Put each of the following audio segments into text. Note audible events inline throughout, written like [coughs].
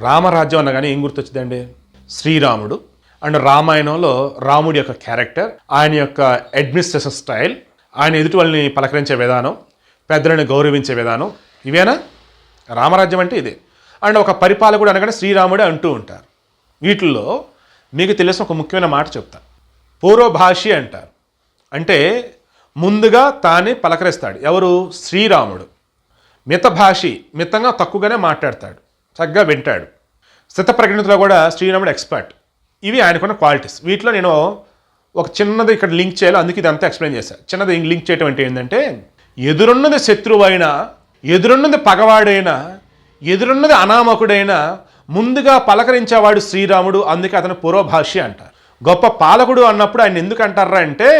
రామరాజ్యం అనగానే ఏం గుర్తొచ్చిందండి? శ్రీరాముడు. అండ్ రామాయణంలో రాముడి యొక్క క్యారెక్టర్ ఆయన యొక్క అడ్మినిస్ట్రేషన్ స్టైల్ ఆయన ఎదుటి వాళ్ళని పలకరించే విధానం పెద్దలను గౌరవించే విధానం ఇవేనా? రామరాజ్యం అంటే ఇదే. అండ్ ఒక పరిపాలకుడు అనగానే శ్రీరాముడే అంటూ ఉంటారు. వీటిల్లో మీకు తెలిసిన ఒక ముఖ్యమైన మాట చెప్తా. పూర్వభాషి అంటారు. అంటే ముందుగా తానే పలకరిస్తాడు. ఎవరు? శ్రీరాముడు. మితభాషి మితంగా తక్కువగానే మాట్లాడతాడు. చక్కగా వింటాడు. స్థితప్రజ్ఞతలో కూడా శ్రీరాముడు ఎక్స్పర్ట్ ఇవి ఆయనకున్న క్వాలిటీస్ వీటిలో నేను ఒక చిన్నది ఇక్కడ లింక్ చేయాలి. అందుకే ఇదంతా ఎక్స్ప్లెయిన్ చేశాను చిన్నది లింక్ చేయటం అంటే ఏంటంటే ఎదురున్నది శత్రువైనా ఎదురున్నది పగవాడైనా ఎదురున్నది అనామకుడైనా ముందుగా పలకరించేవాడు శ్రీరాముడు అందుకే అతను పూర్వభాష్య అంటారు గొప్ప పాలకుడు అన్నప్పుడు ఆయన ఎందుకు అంటారా అంటే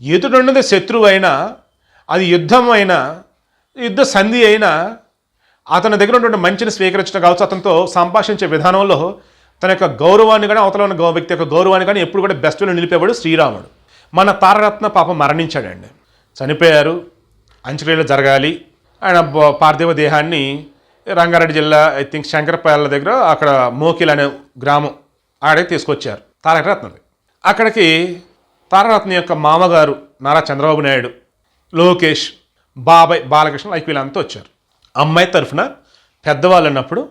ఎదురున్నది శత్రువు అయినా అది యుద్ధం అయినా యుద్ధ సంధి అయినా అతని దగ్గర ఉన్నటువంటి మంచిని స్వీకరించడం కావచ్చు అతనితో సంభాషించే విధానంలో తన యొక్క గౌరవాన్ని కానీ అవతల ఉన్న గౌ వ్యక్తి యొక్క గౌరవాన్ని కానీ ఎప్పుడు కూడా బెస్ట్లో నిలిపేవాడు శ్రీరాముడు. మన తారరత్న పాప మరణించాడండి. చనిపోయారు అంత్యక్రియలు జరగాలి. ఆయన పార్థివ దేహాన్ని రంగారెడ్డి జిల్లా ఐ థింక్ శంకరపాల దగ్గర అక్కడ మోకిల్ అనే గ్రామం ఆడే తీసుకొచ్చారు తారకరత్నది. అక్కడికి తారరత్న యొక్క మామగారు నారా చంద్రబాబు నాయుడు లోకేష్ బాబాయ్ బాలకృష్ణ లైక్ వీళ్ళంతా వచ్చారు. అమ్మాయి తరఫున పెద్దవాళ్ళు అన్నప్పుడు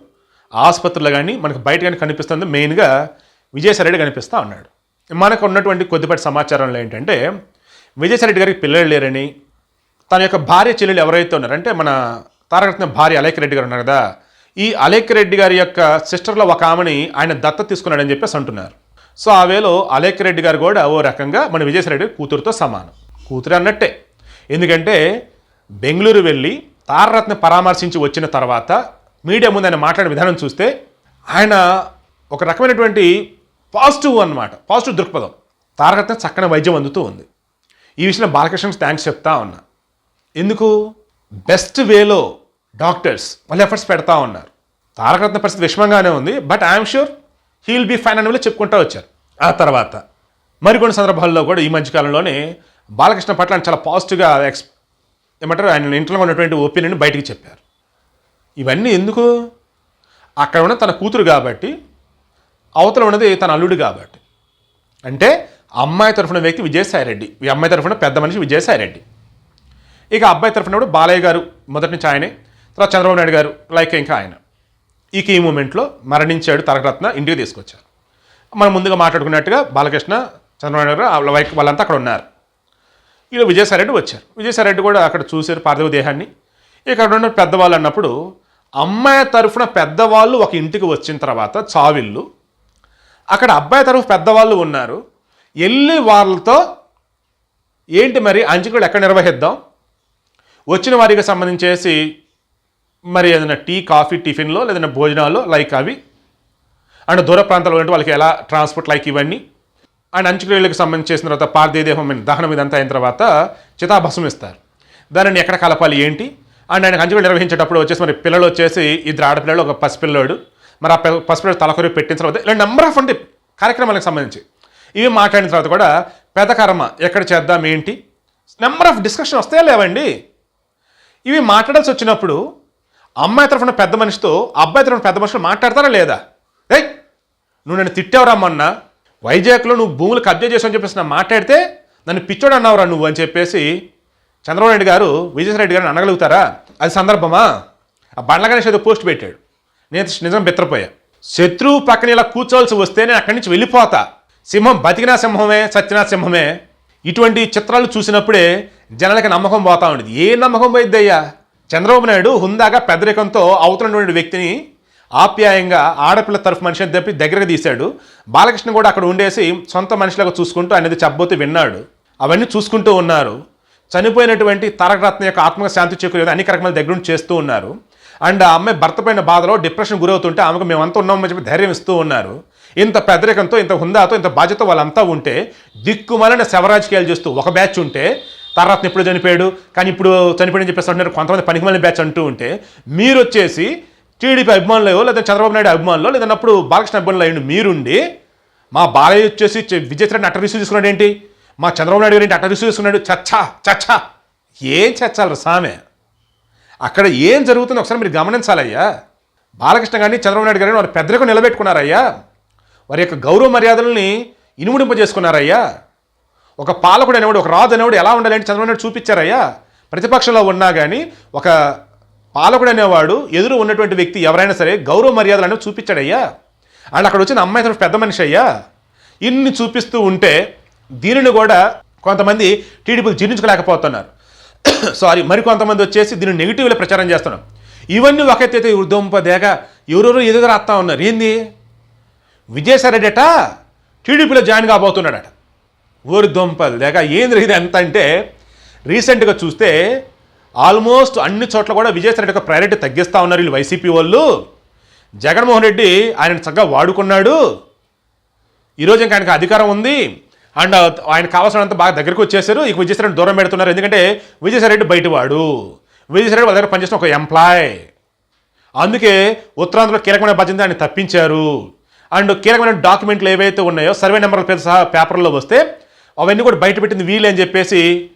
ఆసుపత్రిలో కానీ మనకు బయట కానీ కనిపిస్తుంది మెయిన్గా విజయసాయిరెడ్డి కనిపిస్తూ ఉన్నాడు. మనకు ఉన్నటువంటి కొద్దిపాటి సమాచారంలో ఏంటంటే విజయసాయిరెడ్డి గారికి పిల్లలు లేరని తన యొక్క భార్య చెల్లెలు ఎవరైతే ఉన్నారంటే మన తారకరత్న భార్య అలేఖ రెడ్డి గారు ఉన్నారు కదా ఈ అలేఖ రెడ్డి గారి యొక్క సిస్టర్లో ఒక ఆమెని ఆయన దత్త తీసుకున్నాడని చెప్పేసి అంటున్నారు. సో ఆ వేలో అలేఖ రెడ్డి గారు కూడా ఓ రకంగా మన విజయసాయిరెడ్డి కూతురుతో సమానం. కూతురు అన్నట్టే. ఎందుకంటే బెంగళూరు వెళ్ళి తారరత్న పరామర్శించి వచ్చిన తర్వాత మీడియా ముందు ఆయన మాట్లాడిన విధానం చూస్తే ఆయన ఒక రకమైనటువంటి పాజిటివ్ అన్నమాట పాజిటివ్ దృక్పథం. తారకరత్న చక్కని వైద్యం అందుతూ ఉంది. ఈ విషయంలో బాలకృష్ణకి థ్యాంక్స్ చెప్తా ఉన్నా. ఎందుకు? బెస్ట్ వేలో డాక్టర్స్ వాళ్ళు ఎఫర్ట్స్ పెడతా ఉన్నారు. తారకరత్న పరిస్థితి విషమంగానే ఉంది but I'm sure he will be fine అని వెళ్ళి చెప్పుకుంటూ వచ్చారు. ఆ తర్వాత మరికొన్ని సందర్భాల్లో కూడా ఈ మధ్యకాలంలోనే బాలకృష్ణ పట్ల చాలా పాజిటివ్గా ఎక్స్ ఏమంటారు? ఆయన ఇంట్లో ఉన్నటువంటి ఒపీనియన్ బయటికి చెప్పారు. ఇవన్నీ ఎందుకు? అక్కడ ఉన్న తన కూతురు కాబట్టి అవతల ఉన్నది తన అల్లుడు కాబట్టి. అంటే అమ్మాయి తరఫున వ్యక్తి విజయసాయిరెడ్డి ఈ అమ్మాయి తరఫున పెద్ద మనిషి విజయసాయిరెడ్డి. ఇక అబ్బాయి తరఫున కూడా బాలయ్య గారు మొదటి నుంచి ఆయనే తర్వాత చంద్రబాబు నాయుడు గారు లైక్ ఇంకా ఆయన. ఇక ఈ మూమెంట్లో మరణించాడు తారకరత్న ఇంటికి తీసుకొచ్చారు. మనం ముందుగా మాట్లాడుకున్నట్టుగా బాలకృష్ణ చంద్రబాబు నాయుడు గారు వాళ్ళ వాళ్ళంతా అక్కడ ఉన్నారు. వీళ్ళు విజయసాయిరెడ్డి వచ్చారు. విజయసాయిరెడ్డి కూడా అక్కడ చూశారు పార్థివ దేహాన్ని. ఇక అక్కడ ఉన్న పెద్దవాళ్ళు అన్నప్పుడు అమ్మాయి తరఫున పెద్దవాళ్ళు ఒక ఇంటికి వచ్చిన తర్వాత చావిల్లు అక్కడ అబ్బాయి తరఫు పెద్దవాళ్ళు ఉన్నారు. వెళ్ళి వాళ్ళతో ఏంటి మరి అంచుకులు ఎక్కడ నిర్వహిద్దాం? వచ్చిన వారికి సంబంధించేసి మరి ఏదైనా టీ కాఫీ టిఫిన్లో లేదైనా భోజనాలు లైక్ అవి. అండ్ దూర ప్రాంతాల్లో వాళ్ళకి ఎలా ట్రాన్స్పోర్ట్ లైక్ ఇవన్నీ. అండ్ అంచుక్రియలకు సంబంధించి చేసిన తర్వాత పార్థిదేహం దహనం ఇదంతా అయిన తర్వాత చితాభస్మం ఇస్తారు. దానిని ఎక్కడ కలపాలి ఏంటి? అండ్ ఆయన అంచుకలు నిర్వహించేటప్పుడు వచ్చేసి మరి పిల్లలు వచ్చేసి ఇద్దరు ఆడపిల్లలు ఒక పసిపిల్లడు. మరి ఆ పసిపిల్లడు తలకొరి పెట్టిన ఇలా నెంబర్ ఆఫ్ అంటే కార్యక్రమాలకు సంబంధించి. ఇవి మాట్లాడిన తర్వాత కూడా పెద్ద కర్మ ఎక్కడ చేద్దాం ఏంటి? నెంబర్ ఆఫ్ డిస్కషన్ వస్తాయా లేవండి ఇవి మాట్లాడాల్సి వచ్చినప్పుడు అమ్మాయి తరఫున పెద్ద మనిషితో అబ్బాయి తరఫున పెద్ద మనుషులు మాట్లాడతారా లేదా? ఏయ్! నువ్వు నన్ను తిట్టావురా మొన్న. వైజాగ్లో నువ్వు భూములు కబ్జా చేసావు చెప్పేసి నా మాట్లాడితే నన్ను పిచ్చోడు అన్నావురా నువ్వు అని చెప్పేసి చంద్రబాబు నాయుడు గారు విజయసాయిరెడ్డి గారిని అనగలుగుతారా? అది సందర్భమా? ఆ బండ్ల గణేష్ ఏదో పోస్ట్ పెట్టాడు. నేను నిజం బెత్తరపోయా. శత్రువు పక్కన ఇలా కూర్చోవలసి వస్తే నేను అక్కడి నుంచి వెళ్ళిపోతా. సింహం బతికినా సింహమే సత్యనా సింహమే. ఇటువంటి చిత్రాలు చూసినప్పుడే జనాలకి నమ్మకం పోతా ఉండేది. ఏ నమ్మకం పోయిద్దయ్యా? చంద్రబాబు నాయుడు హుందాగా పెద్దరికంతో అవుతున్నటువంటి వ్యక్తిని ఆప్యాయంగా ఆడపిల్ల తరఫు మనిషిని తప్పి చెప్పి దగ్గరకు తీశాడు. బాలకృష్ణ కూడా అక్కడ ఉండేసి సొంత మనిషిలాగా చూసుకుంటూ అనేది చెప్పబోతే విన్నాడు. అవన్నీ చూసుకుంటూ ఉన్నారు. చనిపోయినటువంటి తారకరత్న యొక్క ఆత్మక శాంతి చేకూరేది అన్ని కార్యక్రమాలు దగ్గర చేస్తూ ఉన్నారు. అండ్ ఆ అమ్మాయి భర్త పైన బాధలో డిప్రెషన్ గురవుతుంటే ఆమెకు మేమంతా ఉన్నామని చెప్పి ధైర్యం ఇస్తూ ఉన్నారు. ఇంత పెద్దరికంతో ఇంత హుందాతో ఇంత బాధ్యత వాళ్ళంతా ఉంటే దిక్కుమాలిన శవరాజకీయాలు చేస్తూ ఒక బ్యాచ్ ఉంటే తర్వాత ఎప్పుడు చనిపోయాడు? కానీ ఇప్పుడు చనిపోయాడని చెప్పేసి అంటున్నారు కొంతమంది పనికిమాలిన బ్యాచ్ అంటూ ఉంటే మీరు వచ్చేసి టీడీపీ అభిమానులు లేదా చంద్రబాబు నాయుడు అభిమానులు లేదన్నప్పుడు బాలకృష్ణ అభిమానులు అయ్యండి మీరుండి మా బాలయ్య వచ్చేసి చె- అట్ట రిసీవ్ చేసుకున్నాడు ఏంటి? మా చంద్రబాబు నాయుడు ఏంటి అట్ట రిసీవ్ చేసుకున్నాడు? చచ్చా చచ్చా. ఏం చచ్చాలి సామె? అక్కడ ఏం జరుగుతుందో ఒకసారి మీరు గమనించాలయ్యా. బాలకృష్ణ గారిని చంద్రబాబు నాయుడు గారిని వారి పెద్దలకు నిలబెట్టుకున్నారయ్యా. వారి యొక్క గౌరవ మర్యాదలని ఇనుముడింపజేసుకున్నారయ్యా. ఒక పాలకుడు అనేవాడు ఒక రాజు అనేవాడు ఎలా ఉండాలంటే చంద్రబాబు నాయుడు చూపించారయ్యా. ప్రతిపక్షంలో ఉన్నా కానీ ఒక పాలకుడు అనేవాడు ఎదురు ఉన్నటువంటి వ్యక్తి ఎవరైనా సరే గౌరవ మర్యాదలు అనేవి చూపించాడయ్యా. అండ్ అక్కడ వచ్చిన అమ్మాయి తరఫు పెద్ద మనిషి అయ్యా. ఇన్ని చూపిస్తూ ఉంటే దీనిని కూడా కొంతమంది టీడీపీలు జీర్ణించుకోలేకపోతున్నారు. [coughs] సారీ మరికొంతమంది వచ్చేసి దీన్ని నెగిటివ్లో ప్రచారం చేస్తున్నారు. ఇవన్నీ ఒకటైతే ఉర్దొంప దేగ ఎవరెవరు ఎదుగు రాస్తా ఉన్నారు. ఏంది? విజయసాయిరెడ్డి టీడీపీలో జాయిన్ కాబోతున్నాడట. ఊరు దొంపలు లేక ఏంది ఇది ఎంత అంటే రీసెంట్గా చూస్తే ఆల్మోస్ట్ అన్ని చోట్ల కూడా విజయసాయి రెడ్డి యొక్క ప్రయారిటీ తగ్గిస్తూ ఉన్నారు వీళ్ళు వైసీపీ వాళ్ళు. జగన్మోహన్ రెడ్డి ఆయన చక్కగా వాడుకున్నాడు. ఈరోజు ఇంకా ఆయనకు అధికారం ఉంది. అండ్ ఆయన కావాల్సినంత బాగా దగ్గరికి వచ్చేసారు. ఇక విజయసాయి దూరం పెడుతున్నారు. ఎందుకంటే విజయసాయి రెడ్డి బయటవాడు. విజయసాయి రెడ్డి వాళ్ళ దగ్గర పనిచేసిన ఒక ఎంప్లాయ్ అందుకే ఉత్తరాంధ్రలో కీలకమైన బాధ్యత ఆయన తప్పించారు. అండ్ కీలకమైన డాక్యుమెంట్లు ఏవైతే ఉన్నాయో సర్వే నెంబర్ల పేరు సహా పేపర్లో వస్తే అవన్నీ కూడా బయట పెట్టింది వీలే అని చెప్పేసి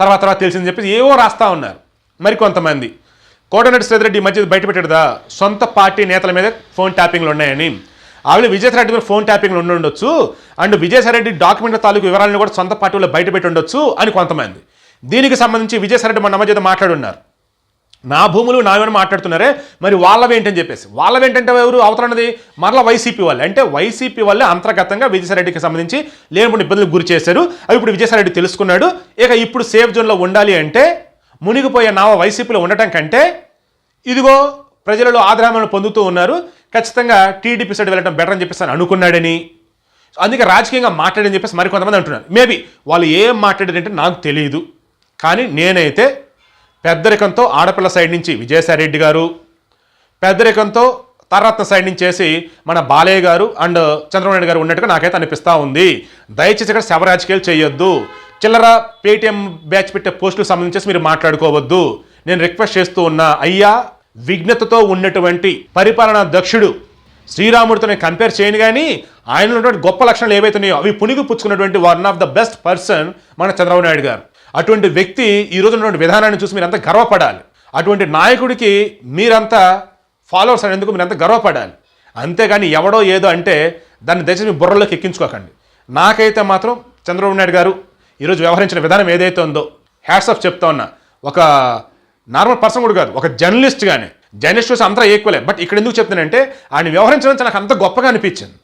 తర్వాత తర్వాత తెలిసిందని చెప్పేసి ఏవో రాస్తా ఉన్నారు. మరి కొంతమంది కోటనటి శ్రీధరెడ్డి ఈ మధ్య బయటపెట్టడుదా సొంత పార్టీ నేతల మీద ఫోన్ ట్యాపింగ్లు ఉన్నాయని. ఆవిడ విజయసాయిరెడ్డి మీద ఫోన్ ట్యాపింగ్లు ఉండి ఉండొచ్చు. అండ్ విజయసాయిరెడ్డి డాక్యుమెంట్ల తాలూకు వివరాలను కూడా సొంత పార్టీలో బయట పెట్టి ఉండొచ్చు అని కొంతమంది. దీనికి సంబంధించి విజయసాయిరెడ్డి మన మధ్య మాట్లాడున్నారు. నా భూములు నావేమని మాట్లాడుతున్నారే? మరి వాళ్ళవేంటని చెప్పేసి. వాళ్ళవేంటంటే ఎవరు? అవతలన్నది మరలా వైసీపీ వాళ్ళే. అంటే వైసీపీ వాళ్ళే అంతర్గతంగా విజయసాయిరెడ్డికి సంబంధించి లేనప్పుడు ఇబ్బందులకు గురి చేశారు. అవి ఇప్పుడు విజయసాయిరెడ్డి తెలుసుకున్నాడు. ఇక ఇప్పుడు సేఫ్ జోన్లో ఉండాలి అంటే మునిగిపోయే నావ వైసీపీలో ఉండటం కంటే ఇదిగో ప్రజలలో ఆదరణను పొందుతూ ఉన్నారు. ఖచ్చితంగా టీడీపీ సైడ్ వెళ్ళడం బెటర్ అని చెప్పేసి అనుకున్నాడని. అందుకే రాజకీయంగా మాట్లాడని చెప్పేసి మరికొంతమంది అంటున్నారు. మేబీ వాళ్ళు ఏం మాట్లాడారంటే నాకు తెలియదు కానీ నేనైతే పెద్దరికంతో ఆడపిల్ల సైడ్ నుంచి విజయసాయిరెడ్డి గారు పెద్దరికంతో తర్రత్న సైడ్ నుంచి చేసి మన బాలయ్య గారు అండ్ చంద్రబాబు నాయుడు గారు ఉన్నట్టుగా నాకైతే అనిపిస్తూ ఉంది. దయచేసి ఇక్కడ శవ రాజకీయాలు చేయొద్దు. చిల్లర పేటిఎం బ్యాచ్ పెట్టే పోస్టులకు సంబంధించి మీరు మాట్లాడుకోవద్దు. నేను రిక్వెస్ట్ చేస్తూ ఉన్నా అయ్యా విఘ్నతతో ఉన్నటువంటి పరిపాలనా దక్షుడు శ్రీరాముడితో నేను కంపేర్ చేయను కానీ ఆయన ఉన్నటువంటి గొప్ప లక్షణాలు ఏవైతున్నాయో అవి పుణిగి పుచ్చుకున్నటువంటి one of the best person మన చంద్రబాబు నాయుడు గారు. అటువంటి వ్యక్తి ఈ ఉన్నటువంటి విధానాన్ని చూసి మీరంతా గర్వపడాలి. అటువంటి నాయకుడికి మీరంతా ఫాలోవర్స్ అనేందుకు మీరంతా గర్వపడాలి. అంతేగాని ఎవడో ఏదో అంటే దాన్ని దయచేసి మీ బుర్రలోకి ఎక్కించుకోకండి. నాకైతే మాత్రం చంద్రబాబు నాయుడు గారు ఈరోజు వ్యవహరించిన విధానం ఏదైతే ఉందో హ్యాట్సప్ చెప్తా ఉన్నా. ఒక నార్మల్ పర్సన్ కూడా కాదు ఒక జర్నలిస్ట్ కానీ జర్నలిస్ట్ చూసి అంతా ఈక్వలే బట్ ఇక్కడ ఎందుకు చెప్తున్నానంటే ఆయన వ్యవహరించడం నాకు అంత గొప్పగా అనిపించింది.